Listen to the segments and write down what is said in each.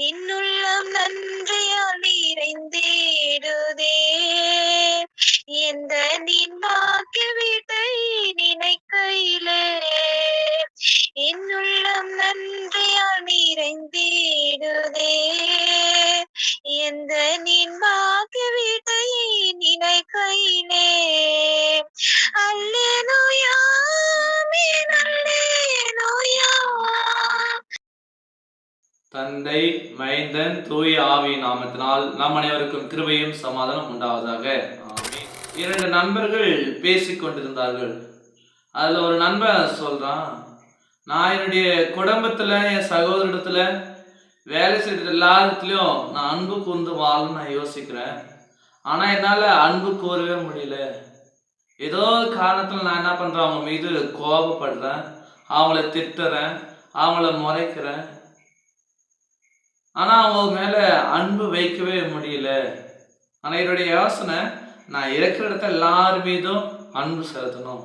என்னுள்ளம் நன்றியால் நிறைந்தேடுதே. எந்த நின் வாக்கு வீட்டை நினைக்கையிலே என்னுள்ளம் நன்றியால் நிறைந்தேடுதே. தந்தை மைந்தன் தூய ஆவி நாமத்தினால் நாம் அனைவருக்கும் கிருபையும் சமாதானம் உண்டாவதாக. இரண்டு நண்பர்கள் பேசிக் கொண்டிருந்தார்கள் அதுல ஒரு நண்பன் சொல்றான் நான் என்னுடைய குடும்பத்துல என் சகோதரத்தில் வேலை செய்யற எல்லாத்துலயும் நான் அன்பு கூர்ந்து வாழணும்னு நான் யோசிக்கிறேன். ஆனா என்னால அன்பு கூறவே முடியல. ஏதோ காரணத்தில் காரணத்துல நான் என்ன பண்றேன்? அவங்க மீது கோபப்படுறேன். அவங்கள திட்டுறேன். அவங்கள முறைக்கிறேன். ஆனால் அவங்க மேலே அன்பு வைக்கவே முடியல. ஆனால் என்னுடைய யோசனை நான் இருக்கிற இடத்துல எல்லார் மீதும் அன்பு செலுத்தணும்.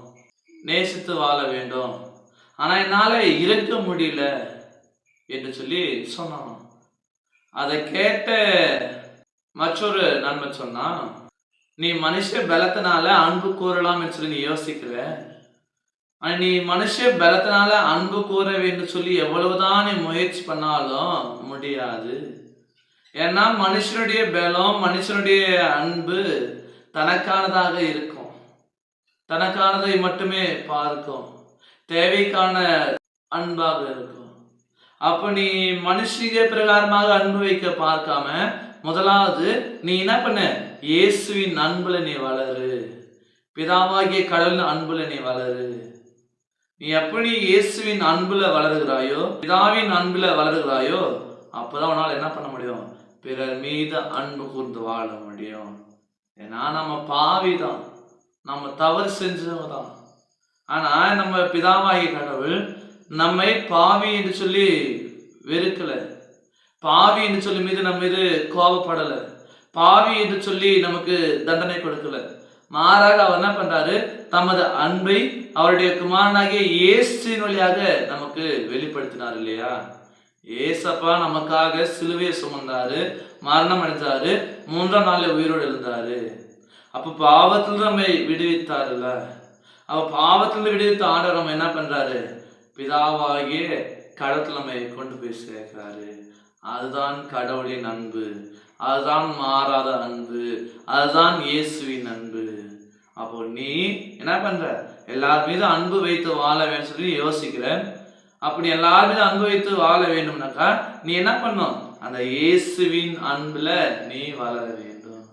நேசித்து வாழ வேண்டும். ஆனால் என்னால் இருக்க முடியல என்று சொல்லி சொன்னான். அதை கேட்ட மற்றொரு நண்பன் சொன்னான் நீ மனுஷ பலத்தினால அன்பு கூறலாம் சொல்லி நீ யோசிக்கிற? நீ மனுஷ பலத்தினால அன்பு கூற வேண்டும் சொல்லி எவ்வளவுதான் நீ முயற்சி பண்ணாலும் முடியாது. ஏன்னா மனுஷனுடைய பலம் மனுஷனுடைய அன்பு தனக்கானதாக இருக்கும். தனக்கானதை மட்டுமே பார்க்கும். தேவைக்கான அன்பாக இருக்கும். அப்ப நீ மனுஷிக பிரகாரமாக அன்பு வைக்க பார்க்காம முதலாவது நீ என்ன பண்ண? இயேசுவின் அன்புல நீ வளரு. பிதாவாகிய கடவுளின் அன்புல நீ வளரு. நீ எப்படி இயேசுவின் அன்புல வளருகிறாயோ பிதாவின் அன்புல வளருகிறாயோ அப்பதான் உன்னால என்ன பண்ண முடியும்? பிறர் மீது அன்பு கூர்ந்து வாழ முடியும். ஏன்னா நம்ம பாவி தான் நம்ம தவறு செஞ்சவங்க தான் ஆனா நம்ம பிதாவாகிய கடவுள் நம்மை பாவி என்று சொல்லி வெறுக்கல. பாவி என்று சொல்லி மீது நம்ம மீது கோபப்படலை. பாவி என்று சொல்லி நமக்கு தண்டனை கொடுக்கலை. மாறாக அவர் என்ன பண்றாரு? தமது அன்பை அவருடைய குமாரனாகிய இயேசுவின் வழியாக நமக்கு வெளிப்படுத்தினார் இல்லையா? ஏசப்பா நமக்காக சிலுவையை சுமந்தாரு மரணம் அடைஞ்சாரு மூன்றாம் நாளில் உயிரோடு இருந்தாரு அப்ப பாவத்தில் நம்மை விடுவித்தாருல்ல? அவ பாவத்தில் விடுவித்த ஆண்டவர் நம்ம என்ன பண்றாரு? பிதாவாகிய கடவுள் நம்மை கொண்டு போய் சேர்க்கிறாரு. அதுதான் கடவுளின் அன்பு. அதுதான் மாறாத அன்பு. அதுதான் இயேசுவின் அன்பு. அப்போ நீ என்ன பண்ற? எல்லார் மீதும் அன்பு வைத்து வாழ வேண்டும் சொல்லி யோசிக்கிற. அப்படி எல்லார் மீதும் அன்பு வைத்து வாழ வேண்டும்னாக்கா நீ என்ன பண்ணும்? அந்த இயேசுவின் அன்புல நீ வளர வேண்டும்.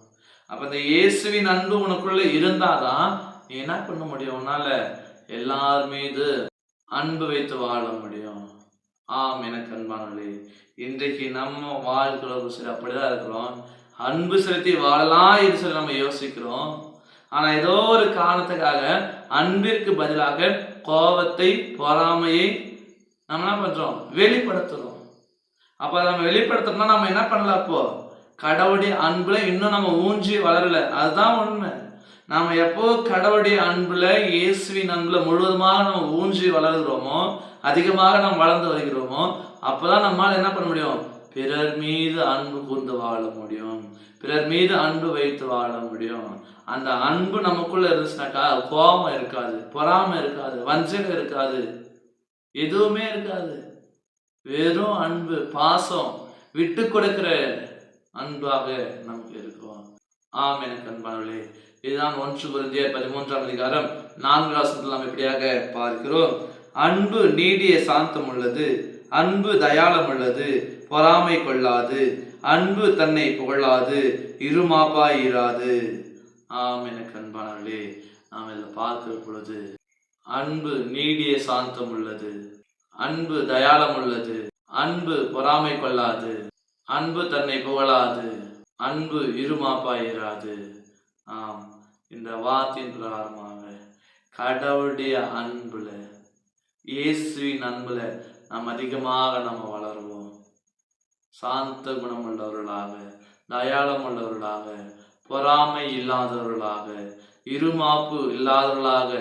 அப்ப அந்த இயேசுவின் அன்பு உனக்குள்ள இருந்தாதான் நீ என்ன பண்ண முடியும்? உன்னால எல்லார் மீது அன்பு வைத்து வாழ முடியும். ஆம் எனக்கு அன்பானே இன்றைக்கு நம்ம வாழ்க்கையில் ஒரு சில அப்படிதான் இருக்கிறோம். அன்பு செலுத்தி வாழலாம் என்று சொல்லி நம்ம யோசிக்கிறோம். ஆனா ஏதோ ஒரு காரணத்துக்காக அன்பிற்கு பதிலாக கோபத்தை பொறாமையை நம்ம என்ன பண்றோம்? வெளிப்படுத்துறோம். அப்ப நம்ம வெளிப்படுத்தணும்னா நம்ம என்ன பண்ணலாம் அப்போ கடவுளுடைய அன்புல இன்னும் நம்ம ஊஞ்சி வளரல. அதுதான் உண்மை. நாம எப்போ கடவுளுடைய அன்புல இயேசுவின் அன்புல முழுவதுமாக நம்ம ஊஞ்சி வளர்கிறோமோ அதிகமாக நாம் வளர்ந்து வருகிறோமோ அப்பதான் நம்மால் என்ன பண்ண முடியும்? பிறர் மீது அன்பு கூர்ந்து வாழ முடியும். பிறர் மீது அன்பு வைத்து வாழ முடியும். அந்த அன்பு நமக்குள்ள இருந்துச்சுனாக்கா கோபம் இருக்காது பொறாமை இருக்காது வஞ்சகம் இருக்காது. எதுவுமே இருக்காது. வெறும் அன்பு பாசம் விட்டு கொடுக்கிற அன்பாக நமக்கு இருக்கும் ஆம் எனக்கு அன்பானவர்களே இதுதான் ஒன்று குருந்திய பதிமூன்றாம் அதிகாரம் நான்கு ராசத்தில் நாம் இப்படியாக பார்க்கிறோம். அன்பு நீடிய சாந்தம் உள்ளது அன்பு தயாளம் உள்ளது பொறாமை கொள்ளாது அன்பு தன்னை புகழாது இருமாப்பா இராது. ஆம் எனக்கு அன்பானவர்களே நாம் இதில் பார்க்கிற பொழுது அன்பு நீடிய சாந்தம் உள்ளது. அன்பு தயாளம் உள்ளது. அன்பு பொறாமை கொள்ளாது. அன்பு தன்னை புகழாது. அன்பு இருமாப்பாயிராது ஆம் இந்த வார்த்தையின் பிரகாரமாக கடவுளுடைய அன்புல இயேசுவின் அன்புல நாம் அதிகமாக நம்ம வளருவோம். சாந்த குணம் உள்ளவர்களாக தயாளம் உள்ளவர்களாக பொறாமை இல்லாதவர்களாக இருமாப்பு இல்லாதவர்களாக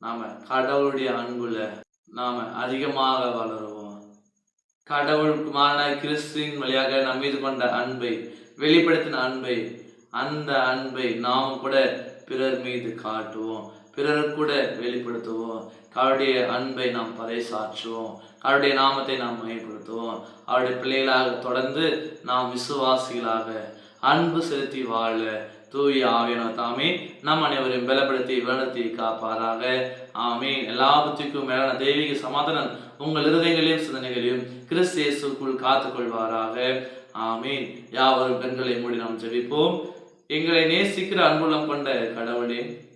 நாம் கடவுளுடைய அன்புல நாம் அதிகமாக வளருவோம். கடவுள் குமாரனாய் கிறிஸ்துவின் வழியாக நம் மீது கொண்ட அன்பை வெளிப்படுத்தின அன்பை அந்த அன்பை நாம் கூட பிறர் மீது காட்டுவோம். பிறர் கூட வெளிப்படுத்துவோம். அவருடைய அன்பை நாம் பறைசாற்றுவோம். அவருடைய நாமத்தை நாம் மையப்படுத்துவோம் அவருடைய பிள்ளைகளாக தொடர்ந்து நாம் விசுவாசிகளாக அன்பு செலுத்தி வாழ தூய ஆவியனோ தாமே நம் அனைவரையும் பலப்படுத்தி வளர்த்தி காப்பாராக. ஆமே எல்லாத்துக்கும் மேலான தெய்வீக சமாதானம் உங்கள் இருதயங்களையும் சிந்தனைகளையும் கிறிஸ்தேசுக்குள் காத்துக்கொள்வாராக. ஆமீன். யாவரும் பெண்களை மூடி நாம் ஜெபிப்போம். எங்களை நேசிக்கிற அன்புலம் கொண்ட கடவுளே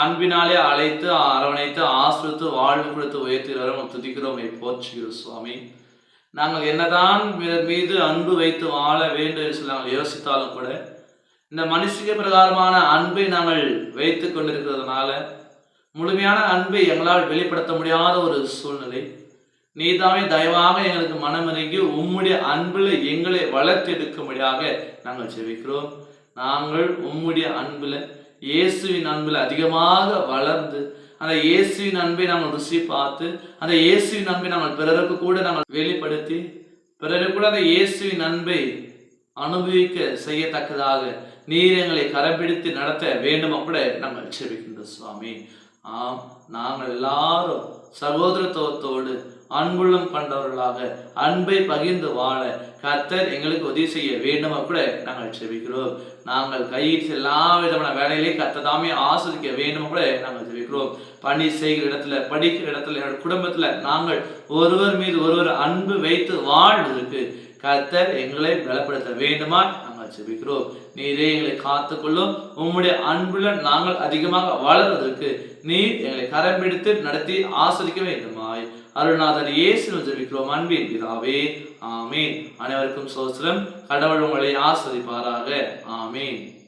அன்பினாலே அழைத்து அரவணைத்து ஆசிரித்து வாழ்வு கொடுத்து உயர்த்தி வரும் துதிக்கிறோம். போற்றுகிறோம் சுவாமி. நாங்கள் என்னதான் மீது அன்பு வைத்து வாழ வேண்டும் என்று சொல்லி நாங்கள் யோசித்தாலும் கூட இந்த மனுஷிக பிரகாரமான அன்பை நாங்கள் வைத்து கொண்டிருக்கிறதுனால முழுமையான அன்பை எங்களால் வெளிப்படுத்த முடியாத ஒரு சூழ்நிலை. நீதாமே தயவாக எங்களுக்கு மனமிறங்கி உம்முடைய அன்பில் எங்களை வளர்த்தெடுக்கும்படியாக நாங்கள் ஜெபிக்கிறோம். நாங்கள் உம்முடைய அன்பில் இயேசுவின் அன்பில் அதிகமாக வளர்ந்து அந்த இயேசுவின் அன்பை நாங்கள் ருசி பார்த்து அந்த இயேசுவின் அன்பை நாங்கள் பிறருக்கு கூட நாங்கள் வெளிப்படுத்தி பிறருக்கு கூட அந்த இயேசுவின் அன்பை அனுபவிக்க செய்யத்தக்கதாக நீர் எங்களை கரம்பிடித்து நடத்த வேண்டும் கூட நாங்கள் செபிக்கின்ற சுவாமி. ஆம் நாங்கள் எல்லாரும் சகோதரத்துவத்தோடு அன்புள்ளம் கொண்டவர்களாக அன்பை பகிர்ந்து வாழ கர்த்தர் எங்களுக்கு உதவி செய்ய வேண்டும் கூட நாங்கள் செபிக்கிறோம் நாங்கள் கையில் எல்லா விதமான வேலையிலையும் கத்ததாமே ஆஸ்வதிக்க வேண்டும் கூட நாங்கள் ஜெபிக்கிறோம். பணி செய்கிற இடத்துல படிக்கிற இடத்துல என்னோட குடும்பத்துல நாங்கள் ஒருவர் மீது ஒருவர் அன்பு வைத்து வாழ்வதற்கு கர்த்தர் எங்களை பலப்படுத்த வேண்டுமா நாங்கள் செபிக்கிறோம் நீரே எங்களை காத்துக்கொள்ளும். உம்முடைய அன்புல நாங்கள் அதிகமாக வளர்வதற்கு நீர் எங்களை கரம் பிடித்து நடத்தி ஆஸ்வதிக்க வேண்டுமாய். அருள்நாதர் இயேசு ஜெபிக்கிறோம். அன்பின் பிதாவே ஆமீன். அனைவருக்கும் சோஸ்திரம் கடவுள் உங்களை ஆஸ்வதிப்பாராக. ஆமீன்.